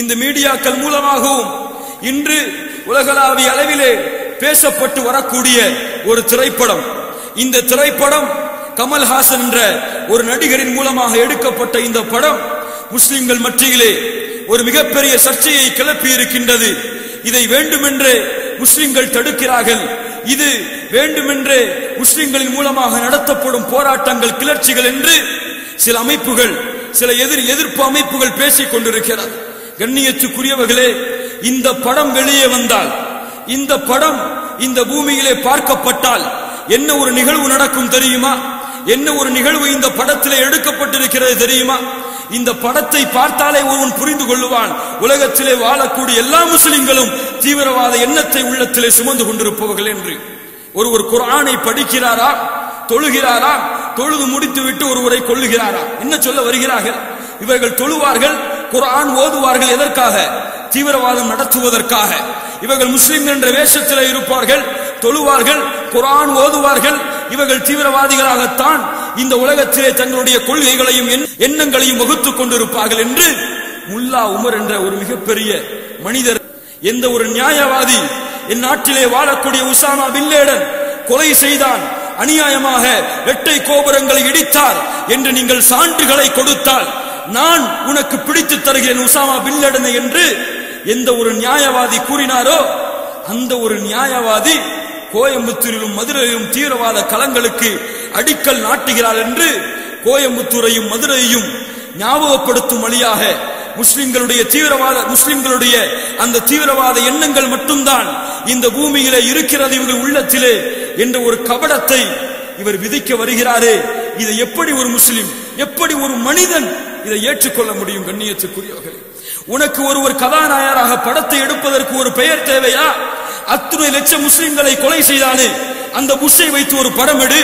இந்த மீடியாக்கள் மூலமாகவும் இன்று உலகளாவிய அளவிலே பேசப்பட்டு வரக்கூடிய ஒரு திரைப்படம். இந்த திரைப்படம் கமல்ஹாசன் என்ற ஒரு நடிகரின் மூலமாக எடுக்கப்பட்ட இந்த படம் முஸ்லிம்கள் மத்தியிலே ஒரு மிகப்பெரிய சர்ச்சையை கிளப்பி இருக்கின்றது. இதை வேண்டுமென்றே முஸ்லிம்கள் தடுக்கிறார்கள். இது வேண்டுமென்றே முஸ்லிம்களின் மூலமாக நடத்தப்படும் போராட்டங்கள் கிளர்ச்சிகள் என்று சில அமைப்புகள் சில எதிர் எதிர்ப்பு அமைப்புகள் பேசிக் கொண்டிருக்கிறது. கண்ணியத்துக்குரியவர்களே இந்த படம் வெளியே வந்தால் இந்த படம் இந்த பூமியிலே பார்க்கப்பட்டால் என்ன ஒரு நிகழ்வு நடக்கும் தெரியுமா? என்ன ஒரு நிகழ்வு இந்த படத்திலே எடுக்கப்பட்டிருக்கிறது தெரியுமா? இந்த படத்தை பார்த்தாலே ஒருவன் புரிந்து கொள்ளுவான் உலகத்திலே வாழக்கூடிய எல்லா முஸ்லிம்களும் தீவிரவாத எண்ணத்தை உள்ளத்திலே சுமந்து கொண்டிருப்பவர்கள் என்று. ஒருவர் குரானை படிக்கிறாரா? தொழுகிறாரா? தொழுது முடித்து விட்டு ஒருவரை கொள்ளுகிறாரா என்ன சொல்ல வருகிறார்கள்? இவர்கள் தொழுவார்கள் குரான் ஓதுவார்கள் எதற்காக? தீவிரவாதம் நடத்துவதற்காக. இவர்கள் முஸ்லிம் என்ற வேஷத்தில் இருப்பார்கள் தொழுவார்கள் குரான் ஓதுவார்கள். இவர்கள் தீவிரவாதிகளாகத்தான் இந்த உலகத்திலே தங்களுடைய கொள்கைகளையும் எண்ணங்களையும் வகுத்துக் கொண்டிருப்பார்கள் என்று முல்லா உமர் என்ற ஒரு மிகப்பெரிய மனிதர் எந்த ஒரு நியாயவாதி என் நாட்டிலே வாழக்கூடிய உசாமா பின்லேடன் கொலை செய்தான் அநியாயமாக வெட்டை கோபுரங்களை இடித்தார் என்று நீங்கள் சான்றுகளை கொடுத்தால் நான் உனக்கு பிடித்து தருகிறேன் உசாமா பில்லடனை என்று எந்த ஒரு நியாயவாதி கூறினாரோ அந்த ஒரு நியாயவாதி கோயம்புத்தூரிலும் மதுரையிலும் தீவிரவாத களங்களுக்கு அடிக்கல் நாட்டுகிறார் என்று கோயம்புத்தூரையும் மதுரையையும் ஞாபகப்படுத்தும் வழியாக முஸ்லிம்களுடைய தீவிரவாத முஸ்லிம்களுடைய அந்த தீவிரவாத எண்ணங்கள் மட்டும்தான் இந்த பூமியிலே இருக்கிறது இவர்கள் உள்ளத்திலே என்ற ஒரு கபடத்தை இவர் விதிக்க வருகிறாரே. இதை எப்படி ஒரு முஸ்லிம் எப்படி ஒரு மனிதன் இதை ஏற்றுக்கொள்ள முடியும் கண்ணியத்துக்குரியவர்களே. உனக்கு ஒருவர் கதாநாயகராக படத்தை எடுப்பதற்கு ஒரு பெயர் தேவையா? அத்துணை லட்சம் முஸ்லிம்களை கொலை செய்தானே? அந்த புஷை வைத்து ஒரு படம் எடு.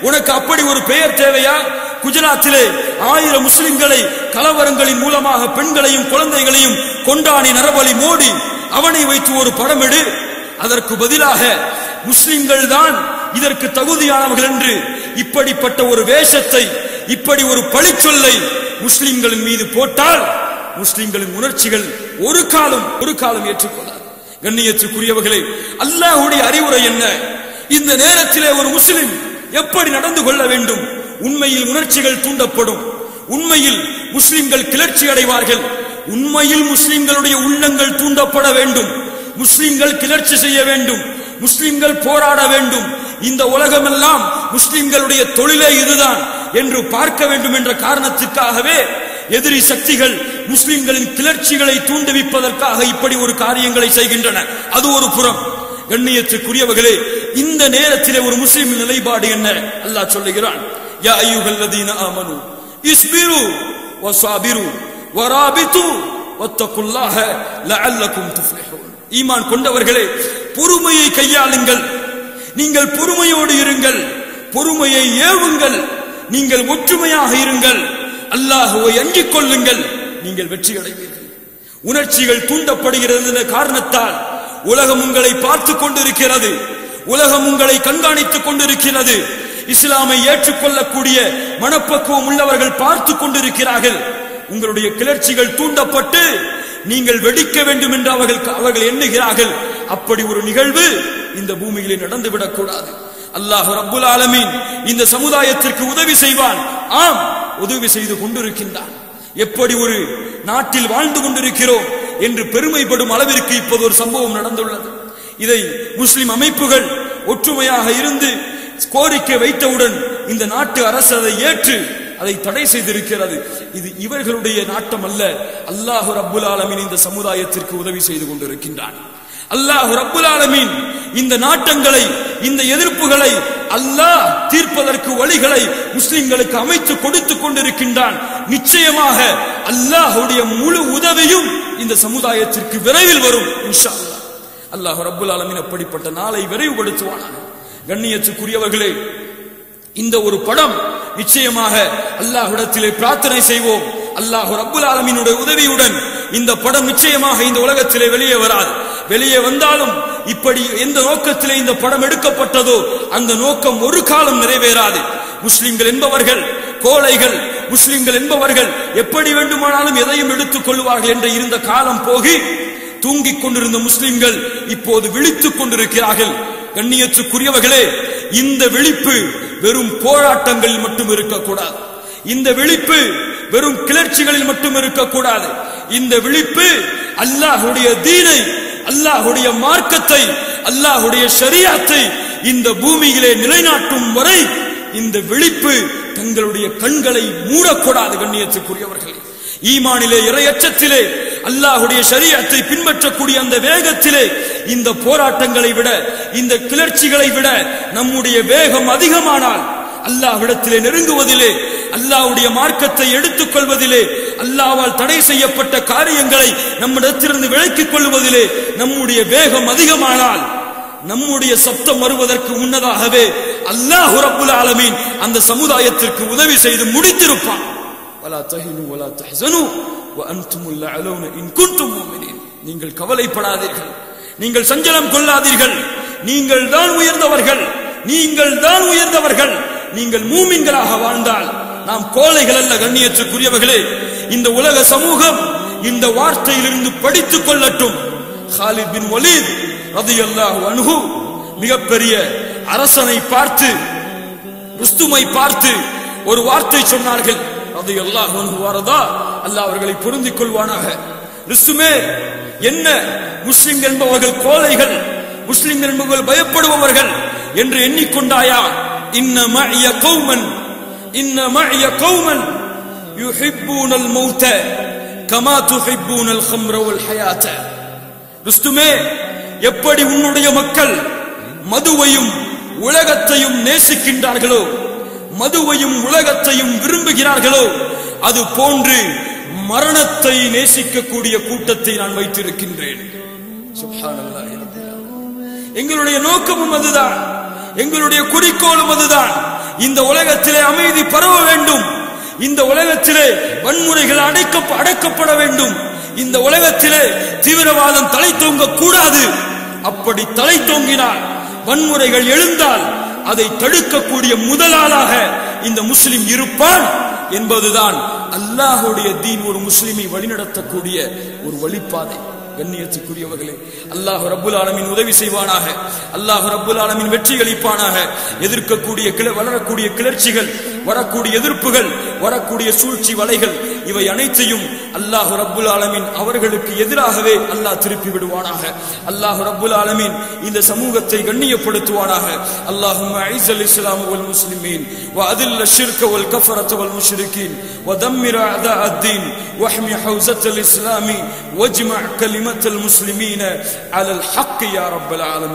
உனக்கு அப்படி ஒரு பெயர் தேவையா? குஜராத்திலே ஆயிரம் முஸ்லிம்களை கலவரங்களின் மூலமாக பெண்களையும் குழந்தைகளையும் கொண்டாடி நரபலி மோடி அவனை வைத்து ஒரு படம் எடு. அதற்கு பதிலாக முஸ்லிம்கள் தான் இதற்கு தகுதியானவர்கள் என்று இப்படிப்பட்ட ஒரு வேஷத்தை இப்படி ஒரு பழிச்சொல்லை முஸ்லிம்களின் மீது போட்டால் முஸ்லிம்களின் உணர்ச்சிகள் ஒரு காலம் ஒரு காலம் ஏற்றுக்கொள்ளார் கண்ணியத்துக்குரியவர்களே அல்லாஹுடைய அறிவுரை என்ன? இந்த நேரத்திலே ஒரு முஸ்லிம் எப்படி நடந்து கொள்ள வேண்டும்? உண்மையில் உணர்ச்சிகள் தூண்டப்படும். உண்மையில் முஸ்லிம்கள் கிளர்ச்சி அடைவார்கள். உண்மையில் முஸ்லிம்களுடைய உள்ளங்கள் தூண்டப்பட வேண்டும். முஸ்லிம்கள் கிளர்ச்சி செய்ய வேண்டும். முஸ்லிம்கள் போராட வேண்டும். இந்த உலகமெல்லாம் முஸ்லிம்களுடைய தொழிலே இதுதான். என்று பார்க்க வேண்டும் என்ற காரணத்திற்காகவே எதிரி சக்திகள் முஸ்லிம்களின் கிளர்ச்சிகளை தூண்டுவிப்பதற்காக இப்படி ஒரு காரியங்களை செய்கின்றன. அது ஒரு புறம். கண்ணியத்துக்குரியவர்களே இந்த நேரத்திலே ஒரு முஸ்லிம் நிலைப்பாடு என்ன? அல்லாஹ் சொல்லுகிறான் யா அய்யுஹல்லதீன ஆமனு இஸ்பிரு வஸாபிரு வராபித்து வத்தகுல்லாஹ லஅல்லக்கும் துஃப்லிஹூன். ஈமான் கொண்டவர்களே பொறுமையை கையாளுங்கள். நீங்கள் பொறுமையோடு இருங்கள் பொறுமையை ஏவுங்கள். நீங்கள் ஒற்றுமையாக இருங்கள். அல்லாஹுவை அஞ்சிக் கொள்ளுங்கள். நீங்கள் வெற்றி அடைவீர்கள். உணர்ச்சிகள் தூண்டப்படுகிறது என்ற காரணத்தால் உலகம் உங்களை பார்த்து கொண்டிருக்கிறது. உலகம் உங்களை கண்காணித்துக் கொண்டிருக்கிறது. இஸ்லாமை ஏற்றுக்கொள்ளக்கூடிய மனப்பக்குவம் உள்ளவர்கள் பார்த்து கொண்டிருக்கிறார்கள். உங்களுடைய கிளர்ச்சிகள் தூண்டப்பட்டு நீங்கள் வெடிக்க வேண்டும் என்று அவர்கள் அவர்கள் எண்ணுகிறார்கள். அப்படி ஒரு நிகழ்வு இந்த பூமியிலே நடந்துவிடக் கூடாது அல்லாஹ் ரப்புல் ஆலமீன் இந்த சமுதாயத்திற்கு உதவி செய்வான். ஆம் உதவி செய்து கொண்டிருக்கின்றான். எப்படி ஒரு நாட்டில் வாழ்ந்து கொண்டிருக்கிறோம் என்று பெருமைப்படும் அளவிற்கு இப்போது ஒரு சம்பவம் நடந்துள்ளது. இதை முஸ்லிம் அமைப்புகள் ஒற்றுமையாக இருந்து கோரிக்கை வைத்தவுடன் இந்த நாட்டு அரசு அதை ஏற்று அதை தடை செய்திருக்கிறது. இது இவர்களுடைய நாட்டம் அல்ல அல்லாஹு ரப்புல் ஆலமீன் இந்த சமுதாயத்திற்கு உதவி செய்து கொண்டிருக்கின்றான். அல்லாஹ் ரப்புல் ஆலமீன் இந்த நாட்டங்களை இந்த எதிர்ப்புகளை அல்லாஹ் தீர்ப்பதற்கு வழிகளை முஸ்லிம்களுக்கு அமைத்து கொடுத்துக் கொண்டிருக்கின்றான். நிச்சயமாக அல்லாஹுடைய முழு உதவியும் இந்த சமுதாயத்திற்கு விரைவில் வரும் இன்ஷா அல்லாஹ் அல்லாஹ் ரப்புல் ஆலமீன் அப்படிப்பட்ட நாளை விரைவுபடுத்துவானாக. கண்ணியத்துக்குரியவர்களே இந்த ஒரு படம் நிச்சயமாக அல்லாஹ்விடத்திலே பிரார்த்தனை செய்வோம். அல்லாஹ் ரப்புல் ஆலமீனுடைய உதவியுடன் இந்த படம் நிச்சயமாக இந்த உலகத்திலே வெளியே வராது. வெளியே வந்தாலும் இப்படி எந்த நோக்கத்திலே இந்த படம் எடுக்கப்பட்டதோ அந்த நோக்கம் ஒரு காலம் நிறைவேறாது. முஸ்லிம்கள் என்பவர்கள் கோழைகள் முஸ்லிம்கள் என்பவர்கள் எப்படி வேண்டுமானாலும் எதையும் எடுத்துக் கொள்வார்கள் என்று இருந்த காலம் போகி தூங்கிக் கொண்டிருந்த முஸ்லிம்கள் இப்போது விழித்துக் கொண்டிருக்கிறார்கள். கண்ணியத்துக்குரியவர்களே இந்த விழிப்பு வெறும் போராட்டங்களில் மட்டும் இருக்கக்கூடாது. இந்த விழிப்பு வெறும் கிளர்ச்சிகளில் மட்டும் இருக்கக்கூடாது. இந்த விழிப்பு அல்லாஹுடைய தீனை அல்லாஹுடைய மார்க்கத்தை அல்லாஹுடைய ஷரியாத்தை இந்த பூமியிலே நிலைநாட்டும் வரை இந்த விழிப்பு தங்களுடைய கண்களை மூடக்கூடாது கண்ணியத்துக்குரியவர்களே. ஈமானிலே இறையச்சத்திலே அல்லாஹுடைய சரியத்தை பின்பற்றக்கூடிய அந்த வேகத்திலே இந்த போராட்டங்களை விட இந்த கிளர்ச்சிகளை விட நம்முடைய வேகம் அதிகமானால் அல்லாஹ்விடத்திலே நெருங்குவதிலே அல்லாஹ்வுடைய மார்க்கத்தை எடுத்துக் கொள்வதிலே அல்லாவால் தடை செய்யப்பட்ட காரியங்களை நம்மிடத்திலிருந்து விலக்கிக் கொள்வதிலே நம்முடைய வேகம் அதிகமானால் நம்முடைய சப்தம் வருவதற்கு முன்னதாகவே அல்லாஹ் ரப்புல் ஆலமீன் அந்த சமுதாயத்திற்கு உதவி செய்து முடித்திருப்பான். வலா தஹினு வலா தஹ்சனு வஅன்துமுல் இன் குன்தும் முஃமினீன் நீங்கள் கவலைப்படாதீர்கள். நீங்கள் சஞ்சலம் கொள்ளாதீர்கள். நீங்கள் தான் உயர்ந்தவர்கள். நீங்கள் தான் உயர்ந்தவர்கள். நீங்கள் மூமின்களாக வாழ்ந்தால் நாம் கோழைகள் அல்ல கண்ணியத்துக்குரியவர்களே. இந்த உலக சமூகம் இந்த வார்த்தையிலிருந்து படித்துக் கொள்ளட்டும். ஹாலித் பின் வலீத் ரதியல்லாஹு அன்ஹு மிகப்பெரிய அரசனை பார்த்து ருஸ்துமை பார்த்து ஒரு வார்த்தை சொன்னார்கள். அது அல்லாஹ் வரதா அல்லாஹ் அவர்களை பொருந்திக் கொள்வானாக. ருஸ்துமே என்ன முஸ்லிம் என்பவர்கள் கோழைகள் முஸ்லிம் என்பவர்கள் பயப்படுபவர்கள் என்று எண்ணிக்கொண்டாயா? இன்ன மஅய கௌமன் இன்ன மஅய கௌமன் யுஹிப்பூனல் மௌத கமா துஹிப்பூனல் ஹம்ர வல் ஹயாத்த ருஸ்துமே எப்படி உன்னுடைய மக்கள் மதுவையும் உலகத்தையும் நேசிக்கின்றார்களோ மதுவையும் உலகத்தையும் விரும்புகிறார்களோ அது போன்று மரணத்தை நேசிக்கக்கூடிய கூட்டத்தை நான் வைத்திருக்கின்றேன். எங்களுடைய நோக்கமும் அதுதான். எங்களுடைய குறிக்கோளும் அதுதான். இந்த உலகத்திலே அமைதி பரவ வேண்டும். இந்த உலகத்திலே வன்முறைகள் அடைக்க அடக்கப்பட வேண்டும். இந்த உலகத்திலே தீவிரவாதம் தலை தூங்க கூடாது. அப்படி தலை தோங்கினால் வன்முறைகள் எழுந்தால் அதை தடுக்கக்கூடிய முதலாளாக இந்த முஸ்லிம் இருப்பான் என்பதுதான் அல்லாஹுடைய தீன் ஒரு முஸ்லிமை வழிநடத்தக்கூடிய ஒரு வழிப்பாதை. கண்ணியத்துக்குரியவர்களே அல்லாஹ் ரப்புல் ஆலமின் உதவி செய்வானாக அல்லாஹ் ரப்புல் ஆலமின் வெற்றி அளிப்பானாக எதிர்க்கக்கூடிய கிள வளரக்கூடிய கிளர்ச்சிகள் வரக்கூடிய எதிர்ப்புகள் வரக்கூடிய சூழ்ச்சி வலைகள் இவை அனைத்தையும் அல்லாஹ் ரப்புல் ஆலமீன் அவர்களுக்கு எதிராகவே அல்லாஹ் திருப்பி விடுவானாக அல்லாஹ் ரப்புல் ஆலமீன் இந்த சமூகத்தை கண்ணியப்படுத்துவானாக اللهم اعز الاسلام والمسلمين واذل الشرك والكفرة والمشركين ودمر اعداء الدين واحمي حوزة الاسلام واجمع كلمة المسلمين على الحق يا رب العالمين